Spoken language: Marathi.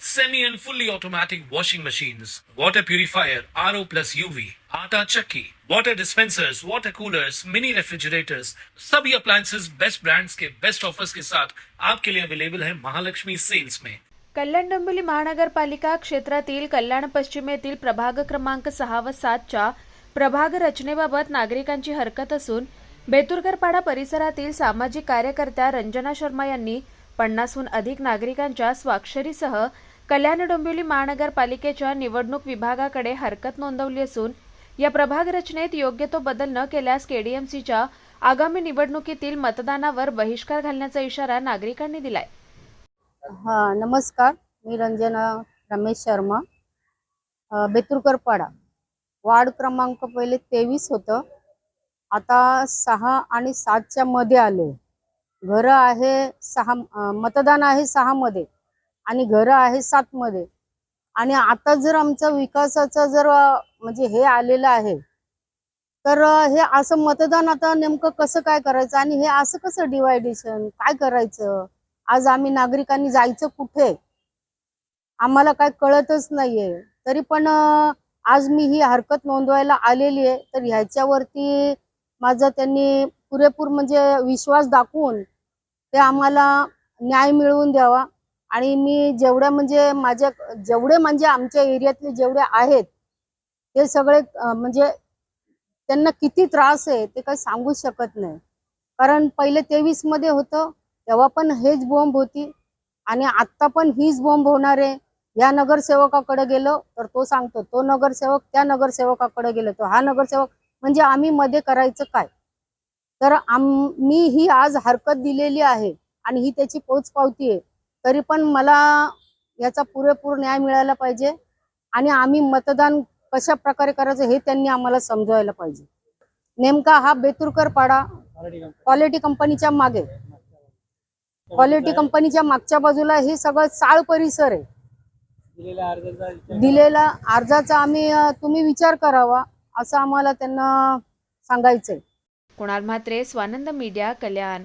semi and fully automatic washing machines, water purifier, RO plus UV, आटा chakki, water dispensers, water coolers, mini refrigerators, सभी appliances. Best brands के best offers के साथ आपके लिए available है महालक्ष्मी सेल्स में कल्याण डोंबिवली महानगरपालिका क्षेत्रातील कल्याण पश्चिमेतील प्रभाग क्रमांक सहा व सातच्या प्रभाग रचनेबाबत नागरिकांची हरकत असून बेतुरकरपाडा परिसरातील सामाजिक कार्यकर्त्या रंजना शर्मा यांनी पन्नासहून अधिक नागरिकांच्या स्वाक्षरीसह कल्याण डोंबिवली महानगरपालिकेच्या निवडणूक विभागाकडे हरकत नोंदवली असून या प्रभाग रचनेत योग्य तो बदल न केल्यास केडीएमसीच्या आगामी निवडणुकीतील मतदानावर बहिष्कार घालण्याचा इशारा नागरिकांनी दिलाय. हा नमस्कार. मी रंजना रमेश शर्मा. बेतुरकर बेतुरकरपाडा. वार्ड क्रमांक पहिले तेवीस होतं. आता सहा आणि सातच्या मध्ये आलो घरं आहे सहा मतदान आहे सहामध्ये आणि घरं आहे सातमध्ये. आणि आता जर आमचा विकासाचा जर म्हणजे हे आलेलं आहे तर हे असं मतदान आता नेमकं कसं काय करायचं? आणि हे असं कसं डिवायडेशन? काय करायचं? आज आम्ही नागरिकांनी जायचं कुठे? आम्हाला काय कळतच नाहीये. तरी पण आज मी ही हरकत नोंदवायला आलेली आहे. तर ह्याच्यावरती माझा त्यांनी पुरेपूर म्हणजे विश्वास दाखवून ते आम्हाला न्याय मिळवून द्यावा. आणि मी जेवढ्या म्हणजे माझ्या जेवढे म्हणजे आमच्या एरियातले जेवढे आहेत ते सगळे म्हणजे त्यांना किती त्रास आहे ते काही सांगू शकत नाही. कारण पहिले तेवीसमध्ये होतं तेव्हा पण हेच बॉम्ब होती आणि आत्ता पण हीच बॉम्ब होणार आहे. या नगरसेवकाकडे गेलो तर तो सांगतो तो नगरसेवक त्या नगरसेवकाकडे गेलो तो हा नगरसेवक म्हणजे आम्ही मध्ये करायचं काय? तर आम मी ही आज हरकत दिलेली आहे आणि ही त्याची पोचपावती आहे. तरी पण मला याचा पुरेपूर न्याय मिळायला पाहिजे. आणि आम्ही मतदान कशा प्रकारे करायचं हे त्यांनी आम्हाला समजवायला पाहिजे. नेमका हा बेतुरकर पाडा क्वालिटी कंपनीच्या मागे. क्वालिटी कंपनीच्या मागच्या बाजूला हे सगळं चाळ परिसर आहे. दिलेला अर्जाचा आम्ही तुम्ही विचार करावा असं आम्हाला त्यांना सांगायचंय. कुणाल म्हात्रे स्वानंद मीडिया कल्याण.